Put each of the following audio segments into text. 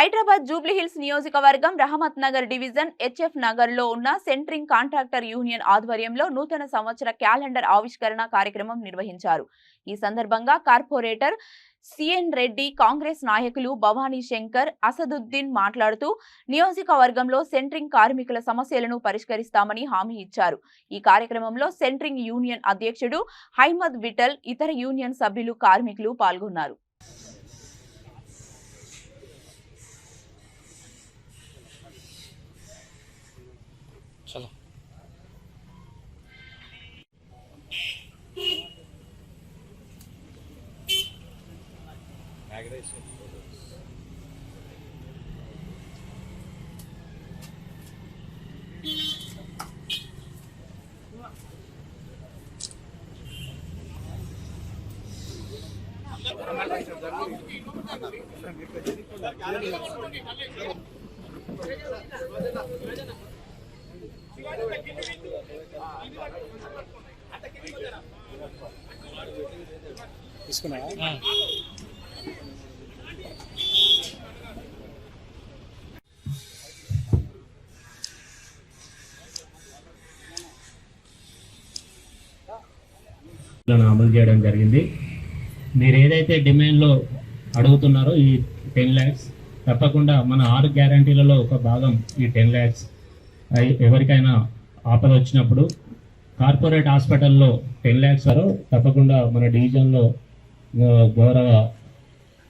హైదరాబాద్ జూబ్లీహిల్స్ నియోజకవర్గం Rahmat Nagar division HF నగర్లో ఉన్న సెంట్రింగ్ కాంట్రాక్టర్ యూనియన్ ఆధ్వర్యంలో నూతన సంవత్సర క్యాలెండర్ ఆవిష్కరణ కార్యక్రమం నిర్వహించారు. ఈ సందర్భంగా కార్పొరేటర్ సిఎన్ రెడ్డి కాంగ్రెస్ నాయకులు భవానీ శంకర్ అసదుద్దీన్ మాట్లాడుతూ నియోజకవర్గంలో సెంట్రింగ్ కార్మికుల సమస్యలను పరిష్కరిస్తామని హామీ ఇచ్చారు. ఈ కార్యక్రమంలో సెంట్రింగ్ యూనియన్ అధ్యక్షుడు హైమద్ విటల్ ఇతర యూనియన్ సభ్యులు కార్మికులు పాల్గొన్నారు. Solo. అమలు చేయడం జరిగింది. మీరు ఏదైతే డిమాండ్లో అడుగుతున్నారో ఈ టెన్ ల్యాక్స్ తప్పకుండా మన ఆరు గ్యారంటీలలో ఒక భాగం ఈ టెన్ ల్యాక్స్ ఎవరికైనా ఆపద వచ్చినప్పుడు కార్పొరేట్ హాస్పిటల్లో టెన్ ల్యాక్స్ వారు తప్పకుండా మన డివిజన్లో గౌరవ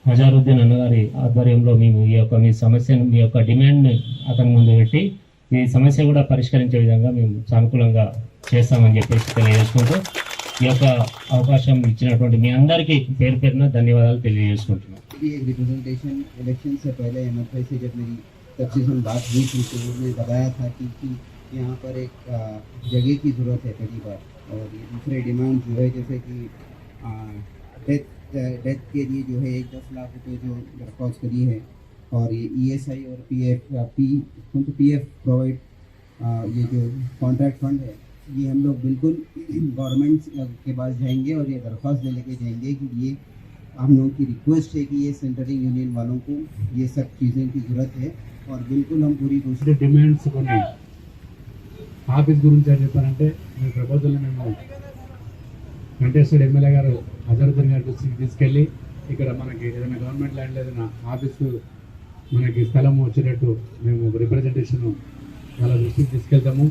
హజారుద్దీన్ అన్నగారి ఆధ్వర్యంలో మేము ఈ యొక్క మీ సమస్యను మీ యొక్క డిమాండ్ని అతని ముందు పెట్టి ఈ సమస్య కూడా పరిష్కరించే విధంగా మేము సానుకూలంగా చేస్తామని చెప్పేసి తెలియజేసుకుంటూ ఈ యొక్క అవకాశం ఇచ్చినటువంటి మీ అందరికీ పేరు పేరున ధన్యవాదాలు తెలియజేసుకుంటున్నాం. भी एक रिप्रेजेंटेशन से पहले एमएफआई से जब मेरी तफसील बात हुई थी तो उन्होंने बताया था कि, कि यहाँ पर एक जगह की ज़रूरत है पहली बार। और ये दूसरे डिमांड जो है जैसे कि डेथ डेथ के लिए जो है एक दस लाख रुपये जो दरख्वास्त करी है। और ये ईएसआई और पीएफ पी तो पीएफ प्रोवाइड ये जो कॉन्ट्रैक्ट फंड है ये हम लोग बिल्कुल गवर्नमेंट के पास जाएँगे और ये दरख्वास्त दे लेके जाएँगे कि ये हम लोगों की रिक्वेस्ट है कि ये सेंट्रल यूनियन वालों को ये सब चीज़ें की ज़रूरत है। और बिल्कुल हम पूरी कोशिश అంటే డిమాండ్స్ కొన్ని ఆఫీస్ గురించి అని చెప్పారంటే మీ ప్రపోజల్ని మేము కంటెస్టెడ్ ఎమ్మెల్యే గారు అజరుద్దీన్ గారి దృష్టికి తీసుకెళ్ళి ఇక్కడ మనకి ఏదైనా గవర్నమెంట్ ల్యాండ్ ఏదైనా ఆఫీసు మనకి స్థలం వచ్చేటట్టు మేము రిప్రజెంటేషన్ వాళ్ళ దృష్టికి తీసుకెళ్తాము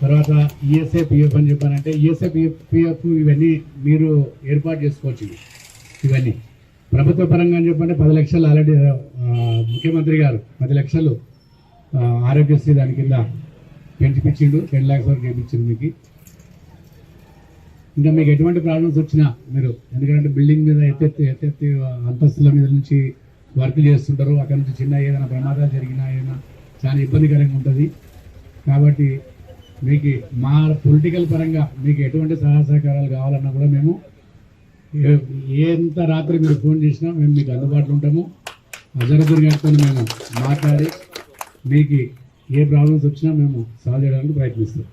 తర్వాత ఈఎస్ఐ పిఎఫ్ అని చెప్పారంటే ఈఎస్ఐ పిఎఫ్ పిఎఫ్ ఇవన్నీ మీరు ఏర్పాటు చేసుకోవచ్చు ఇవి. ఇవన్నీ ప్రభుత్వ పరంగా అని చెప్పంటే పది లక్షలు ఆల్రెడీ ముఖ్యమంత్రి గారు పది లక్షలు ఆరోగ్యశ్రీ దాని కింద పెంచిపించిండు టెన్ ల్యాక్స్ వరకు వేయించింది మీకు. ఇంకా మీకు ఎటువంటి ప్రాబ్లమ్స్ వచ్చినా మీరు ఎందుకంటే బిల్డింగ్ మీద ఎత్తెత్తి ఎత్తెత్తి అంతస్తుల మీద నుంచి వర్క్ చేస్తుంటారు. అక్కడ నుంచి చిన్న ఏదైనా ప్రమాదాలు జరిగినా ఏదైనా చాలా ఇబ్బందికరంగా ఉంటుంది. కాబట్టి మీకు మా పొలిటికల్ పరంగా మీకు ఎటువంటి సహాయ సహకారాలు కావాలన్నా కూడా మేము ఎంత రాత్రి మీరు ఫోన్ చేసినా మేము మీకు అందుబాటులో ఉంటాము. అజరుద్దీన్ గారితో మేము మాట్లాడి మీకు ఏ ప్రాబ్లమ్స్ వచ్చినా మేము సాల్వ్ చేయడానికి ప్రయత్నిస్తాం.